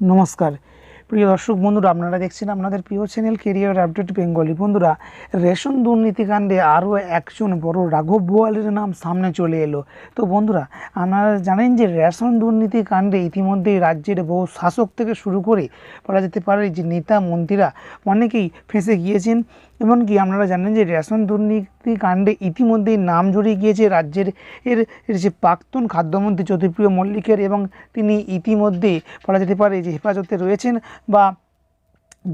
নমস্কার প্রিয় দর্শক, বন্ধুরা, আপনারা দেখছেন আপনাদের প্রিয় চ্যানেল কেরিয়ার আপডেট বেঙ্গলি বন্ধুরা, রেশন দুর্নীতিকাণ্ডে আরও একজন বড় রাঘব বোয়ালের নাম সামনে চলে এলো। তো বন্ধুরা, আপনারা জানেন যে রেশন দুর্নীতি কাণ্ডে ইতিমধ্যেই রাজ্যের বহু শাসক থেকে শুরু করে বলা যেতে পারে যে নেতা, মন্ত্রীরা অনেকেই ফেঁসে গিয়েছেন। এমনকি আপনারা জানেন যে রেশন দুর্নীতি কাণ্ডে ইতিমধ্যেই নাম জড়িয়ে গিয়েছে রাজ্যের এর যে প্রাক্তন খাদ্যমন্ত্রী জ্যোতিপ্রিয় মল্লিকের এবং তিনি ইতিমধ্যে বলা যেতে পারে যে হেফাজতে রয়েছেন। বা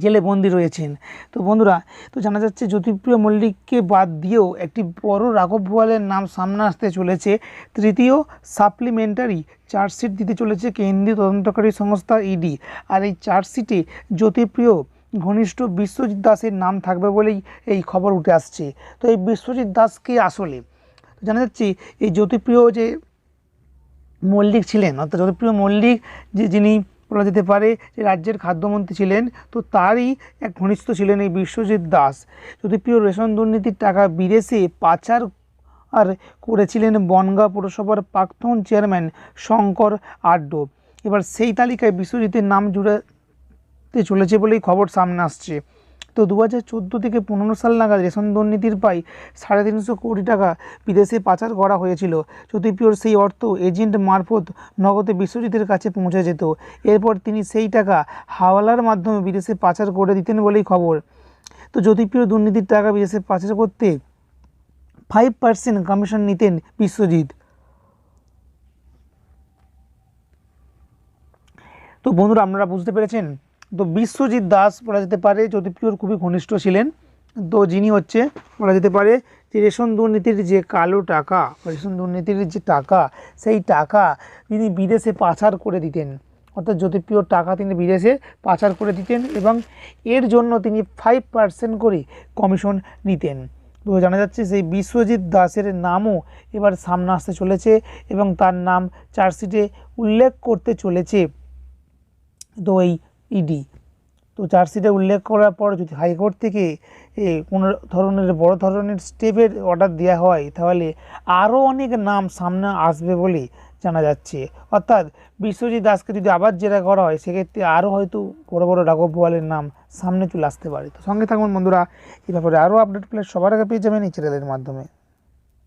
জেলে বন্দি রয়েছেন। তো বন্ধুরা, তো জানা যাচ্ছে জ্যোতিপ্রিয় মল্লিককে বাদ দিয়েও একটি বড় রাঘব বোয়ালের নাম সামনে আসতে চলেছে। তৃতীয় সাপ্লিমেন্টারি চার্জশিট দিতে চলেছে কেন্দ্রীয় তদন্তকারী সংস্থা ইডি। আর এই চার্জশিটে জ্যোতিপ্রিয় ঘনিষ্ঠ বিশ্বজিৎ দাসের নাম থাকবে বলেই এই খবর উঠে আসছে। তো এই বিশ্বজিৎ দাসকে আসলে? জানা যাচ্ছে এই জ্যোতিপ্রিয় যে মল্লিক ছিলেন, অর্থাৎ জ্যোতিপ্রিয় মল্লিক যে যিনি বলা যেতে পারে যে রাজ্যের খাদ্যমন্ত্রী ছিলেন, তো তারই এক ঘনিষ্ঠ ছিলেন এই বিশ্বজিৎ দাস। যদি প্রিয় রেশন দুর্নীতির টাকা বিদেশে পাচার আর করেছিলেন বনগাঁ পুরসভার প্রাক্তন চেয়ারম্যান শঙ্কর আড্ড। এবার সেই তালিকায় বিশ্বজিতের নাম জুড়ে চলেছে বলেই খবর সামনে আসছে। তো দু হাজার চোদ্দ থেকে পনেরো সাল নাগাদ রেশন দুর্নীতির পাই সাড়ে তিনশো কোটি টাকা বিদেশে পাচার করা হয়েছিল। জ্যোতিপ্রিয়র সেই অর্থ এজেন্ট মারফত নগদে বিশ্বজিতের কাছে পৌঁছে যেত। এরপর তিনি সেই টাকা হাওয়ালার মাধ্যমে বিদেশে পাচার করে দিতেন বলেই খবর। তো জ্যোতিপ্রিয় দুর্নীতির টাকা বিদেশে পাচার করতে ফাইভ পার্সেন্ট কমিশন নিতেন বিশ্বজিৎ। তো বন্ধুরা, আপনারা বুঝতে পেরেছেন? তো বিশ্বজিৎ দাস বলা যেতে পারে, জ্যোতিপ্রিয়র খুবই ঘনিষ্ঠ ছিলেন। তো যিনি হচ্ছে বলা যেতে পারে যে রেশন দুর্নীতির যে কালো টাকা, রেশন দুর্নীতির যে টাকা, সেই টাকা তিনি বিদেশে পাচার করে দিতেন। অর্থাৎ জ্যোতিপ্রিয়র টাকা তিনি বিদেশে পাচার করে দিতেন এবং এর জন্য তিনি ফাইভ পার্সেন্ট করে কমিশন নিতেন। তো জানা যাচ্ছে সেই বিশ্বজিৎ দাসের নামও এবার সামনে আসতে চলেছে এবং তার নাম চার্জশিটে উল্লেখ করতে চলেছে। তো এই ইডি তো চার্জশিটে উল্লেখ করার পর যদি হাইকোর্ট থেকে এ, কোনো ধরনের বড় ধরনের স্টেপের অর্ডার দেওয়া হয় তাহলে আরও অনেক নাম সামনে আসবে বলে জানা যাচ্ছে। অর্থাৎ বিশ্বজিৎ দাসকে যদি আবার জেরা করা হয় সেক্ষেত্রে আরও হয়তো বড় বড় রাঘব বোয়ালের নাম সামনে চলে আসতে পারে। তো সঙ্গে থাকুন বন্ধুরা এই ব্যাপারে আরও আপডেট পেলে সবার আগে পেয়ে যাবেন এই চ্যানেলের মাধ্যমে।